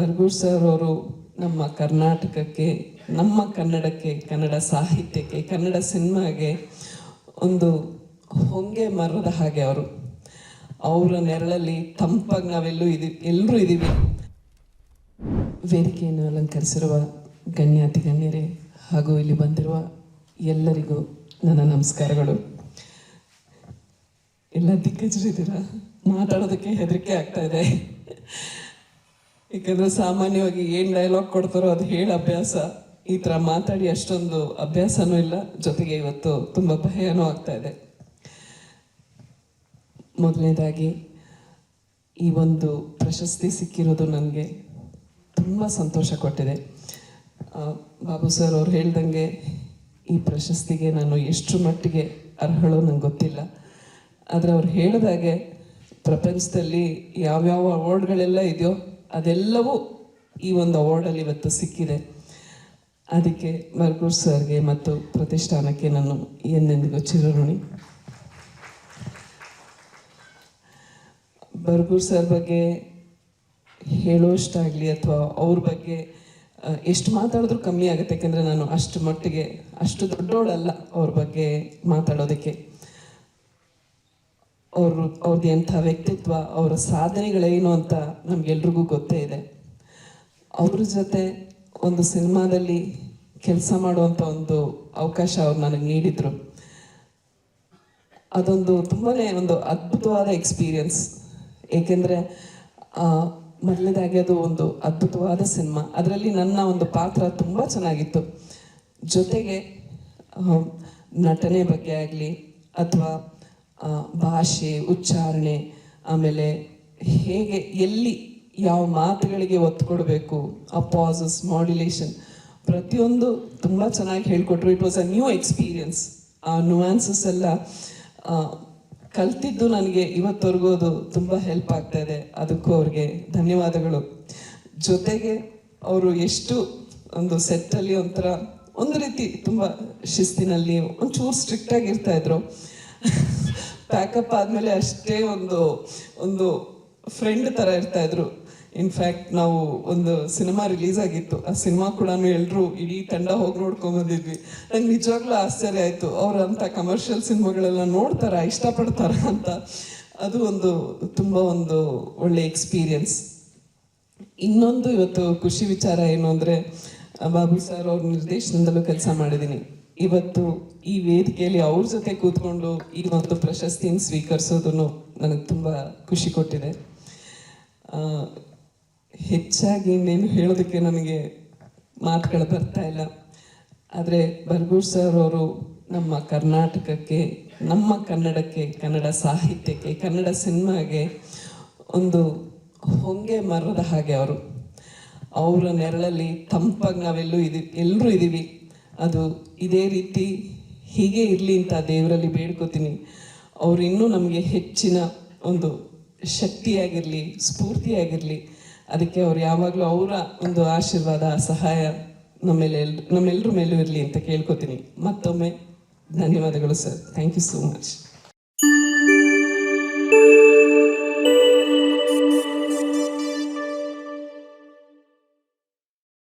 Bargur sir ಅವರು ನಮ್ಮ ಕರ್ನಾಟಕಕ್ಕೆ, ನಮ್ಮ ಕನ್ನಡಕ್ಕೆ, ಕನ್ನಡ ಸಾಹಿತ್ಯಕ್ಕೆ, ಕನ್ನಡ ಸಿನಿಮಾಗೆ ಒಂದು ಹೊಂಗೆ ಮರದ ಹಾಗೆ ಅವರು. ಅವರ ನೆರಳಲ್ಲಿ ತಂಪಾಗಿ ನಾವೆಲ್ಲೂ ಇದೀವಿ ಎಲ್ಲರೂ ಇದ್ದೀವಿ. ವೇದಿಕೆಯನ್ನು ಅಲಂಕರಿಸಿರುವ ಗಣ್ಯಾತಿ ಗಣ್ಯರೇ ಹಾಗೂ ಇಲ್ಲಿ ಬಂದಿರುವ ಎಲ್ಲರಿಗೂ ನನ್ನ ನಮಸ್ಕಾರಗಳು. ಎಲ್ಲ ದಿಗ್ಗಜರಿದ್ದೀರಾ? ಮಾತಾಡೋದಕ್ಕೆ ಹೆದರಿಕೆ ಆಗ್ತಾ ಇದೆ. ಯಾಕಂದ್ರೆ ಸಾಮಾನ್ಯವಾಗಿ ಏನು ಡೈಲಾಗ್ ಕೊಡ್ತಾರೋ ಅದು ಹೇಳಿ ಅಭ್ಯಾಸ. ಈ ಥರ ಮಾತಾಡಿ ಅಷ್ಟೊಂದು ಅಭ್ಯಾಸನೂ ಇಲ್ಲ. ಜೊತೆಗೆ ಇವತ್ತು ತುಂಬ ಭಯನೂ ಆಗ್ತಾ ಇದೆ. ಮೊದಲನೇದಾಗಿ, ಈ ಒಂದು ಪ್ರಶಸ್ತಿ ಸಿಕ್ಕಿರೋದು ನನಗೆ ತುಂಬ ಸಂತೋಷ ಕೊಟ್ಟಿದೆ. ಬಾಬು ಸರ್ ಅವ್ರು ಹೇಳ್ದಂಗೆ ಈ ಪ್ರಶಸ್ತಿಗೆ ನಾನು ಎಷ್ಟು ಮಟ್ಟಿಗೆ ಅರ್ಹಳೋ ನಂಗೆ ಗೊತ್ತಿಲ್ಲ. ಆದರೆ ಅವ್ರು ಹೇಳಿದಾಗೆ ಪ್ರಪಂಚದಲ್ಲಿ ಯಾವ್ಯಾವ ಅವಾರ್ಡ್ಗಳೆಲ್ಲ ಇದೆಯೋ ಅದೆಲ್ಲವೂ ಈ ಒಂದು ಅವಾರ್ಡಲ್ಲಿ ಇವತ್ತು ಸಿಕ್ಕಿದೆ. ಅದಕ್ಕೆ ಮರ್ಗೂರ್ ಸರ್ಗೆ ಮತ್ತು ಪ್ರತಿಷ್ಠಾನಕ್ಕೆ ನಾನು ಎಂದೆಂದಿಗೂ ಚಿರಋಣಿ. ಬರ್ಗೂರ್ ಸರ್ ಬಗ್ಗೆ ಹೇಳೋಷ್ಟಾಗಲಿ ಅಥವಾ ಅವ್ರ ಬಗ್ಗೆ ಎಷ್ಟು ಮಾತಾಡಿದ್ರು ಕಮ್ಮಿ ಆಗುತ್ತೆ ಯಾಕೆಂದರೆ ನಾನು ಅಷ್ಟು ಮಟ್ಟಿಗೆ, ಅಷ್ಟು ದೊಡ್ಡೋಳಲ್ಲ ಅವ್ರ ಬಗ್ಗೆ ಮಾತಾಡೋದಕ್ಕೆ. ಅವರು ಅವ್ರದ್ದು ಎಂಥ ವ್ಯಕ್ತಿತ್ವ, ಅವರ ಸಾಧನೆಗಳೇನು ಅಂತ ನಮಗೆಲ್ರಿಗೂ ಗೊತ್ತೇ ಇದೆ. ಅವ್ರ ಜೊತೆ ಒಂದು ಸಿನಿಮಾದಲ್ಲಿ ಕೆಲಸ ಮಾಡುವಂಥ ಒಂದು ಅವಕಾಶ ಅವ್ರು ನನಗೆ ನೀಡಿದರು. ಅದೊಂದು ತುಂಬಾ ಒಂದು ಅದ್ಭುತವಾದ ಎಕ್ಸ್ಪೀರಿಯನ್ಸ್. ಏಕೆಂದರೆ ಮೊದಲನೇದಾಗಿ ಅದು ಒಂದು ಅದ್ಭುತವಾದ ಸಿನಿಮಾ. ಅದರಲ್ಲಿ ನನ್ನ ಒಂದು ಪಾತ್ರ ತುಂಬ ಚೆನ್ನಾಗಿತ್ತು. ಜೊತೆಗೆ ನಟನೆ ಬಗ್ಗೆ ಆಗಲಿ, ಅಥವಾ ಭಾಷೆ, ಉಚ್ಚಾರಣೆ, ಆಮೇಲೆ ಹೇಗೆ, ಎಲ್ಲಿ ಯಾವ ಮಾತುಗಳಿಗೆ ಒತ್ತು ಕೊಡಬೇಕು ಆ ಪಾಸಸ್ ಮಾಡ್ಯುಲೇಷನ್, ಪ್ರತಿಯೊಂದು ತುಂಬ ಚೆನ್ನಾಗಿ ಹೇಳ್ಕೊಟ್ರು. It was a new experience ಆ ನುವಾನ್ಸಸ್ ಎಲ್ಲ ಕಲ್ತಿದ್ದು ನನಗೆ ಇವತ್ತವರೆಗೂ ಅದು ತುಂಬ ಹೆಲ್ಪ್ ಆಗ್ತಾ ಇದೆ. ಅದಕ್ಕೂ ಅವ್ರಿಗೆ ಧನ್ಯವಾದಗಳು. ಜೊತೆಗೆ ಅವರು ಎಷ್ಟು ಒಂದು ಸೆಟ್ಟಲ್ಲಿ ಒಂಥರ ಒಂದು ರೀತಿ ತುಂಬ ಶಿಸ್ತಿನಲ್ಲಿ, ಒಂಚೂರು ಸ್ಟ್ರಿಕ್ಟಾಗಿ ಇರ್ತಾಯಿದ್ರು ಪ್ಯಾಕಪ್ ಆದಮೇಲೆ ಅಷ್ಟೇ ಒಂದು ಒಂದು ಫ್ರೆಂಡ್ ಥರ ಇರ್ತಾ ಇದ್ರು. ಇನ್ಫ್ಯಾಕ್ಟ್ ನಾವು ಒಂದು ಸಿನಿಮಾ ರಿಲೀಸ್ ಆಗಿತ್ತು. ಆ ಸಿನಿಮಾ ಕೂಡ ಎಲ್ಲರೂ ಇಡೀ ತಂಡ ಹೋಗಿ ನೋಡ್ಕೊಂಡ್ ಬಂದಿದ್ವಿ. ನಂಗೆ ನಿಜವಾಗ್ಲೂ ಆಶ್ಚರ್ಯ ಆಯಿತು. ಅವರಂಥ ಕಮರ್ಷಿಯಲ್ ಸಿನಿಮಾಗಳೆಲ್ಲ ನೋಡ್ತಾರ, ಇಷ್ಟಪಡ್ತಾರ ಅಂತ. ಅದು ಒಂದು, ತುಂಬ ಒಂದು ಒಳ್ಳೆ ಎಕ್ಸ್ಪೀರಿಯನ್ಸ್ ಇನ್ನೊಂದು ಇವತ್ತು ಖುಷಿ ವಿಚಾರ ಏನು ಅಂದರೆ, ಬಾಬು ಸರ್ ಅವ್ರ ನಿರ್ದೇಶನದಲ್ಲೂ ಕೆಲಸ ಮಾಡಿದ್ದೀನಿ ಇವತ್ತು ಈ ವೇದಿಕೆಯಲ್ಲಿ ಅವ್ರ ಜೊತೆ ಕೂತ್ಕೊಂಡು ಈ ಒಂದು ಪ್ರಶಸ್ತಿಯನ್ನು ಸ್ವೀಕರಿಸೋದು ನನಗೆ ತುಂಬ ಖುಷಿ ಕೊಟ್ಟಿದೆ. ಹೆಚ್ಚಾಗಿ ಇನ್ನೇನು ಹೇಳೋದಕ್ಕೆ ನನಗೆ ಮಾತುಗಳು ಬರ್ತಾ ಇಲ್ಲ. ಆದರೆ ಬರ್ಗೂರ್ ಸರ್ ಅವರು ನಮ್ಮ ಕರ್ನಾಟಕಕ್ಕೆ, ನಮ್ಮ ಕನ್ನಡಕ್ಕೆ, ಕನ್ನಡ ಸಾಹಿತ್ಯಕ್ಕೆ, ಕನ್ನಡ ಸಿನಿಮಾಗೆ ಒಂದು ಹೊಂಗೆ ಮರದ ಹಾಗೆ ಅವರು. ಅವರ ನೆರಳಲ್ಲಿ ತಂಪಾಗಿ ನಾವೆಲ್ಲೂ ಇದೀವಿ ಎಲ್ಲರೂ ಇದ್ದೀವಿ ಅದು ಇದೇ ರೀತಿ ಹೀಗೆ ಇರಲಿ ಅಂತ ದೇವರಲ್ಲಿ ಬೇಡ್ಕೋತೀನಿ. ಅವರು ಇನ್ನೂ ನಮಗೆ ಹೆಚ್ಚಿನ ಒಂದು ಶಕ್ತಿಯಾಗಿರಲಿ, ಸ್ಫೂರ್ತಿಯಾಗಿರಲಿ, ಅದಕ್ಕೆ ಅವ್ರು ಯಾವಾಗಲೂ ಅವರ ಒಂದು ಆಶೀರ್ವಾದ, ಸಹಾಯ ನಮ್ಮೆಲ್ಲ ನಮ್ಮೆಲ್ಲರ ಮೇಲೂ ಇರಲಿ ಅಂತ ಕೇಳ್ಕೊತೀನಿ. ಮತ್ತೊಮ್ಮೆ ಧನ್ಯವಾದಗಳು sir. Thank you so much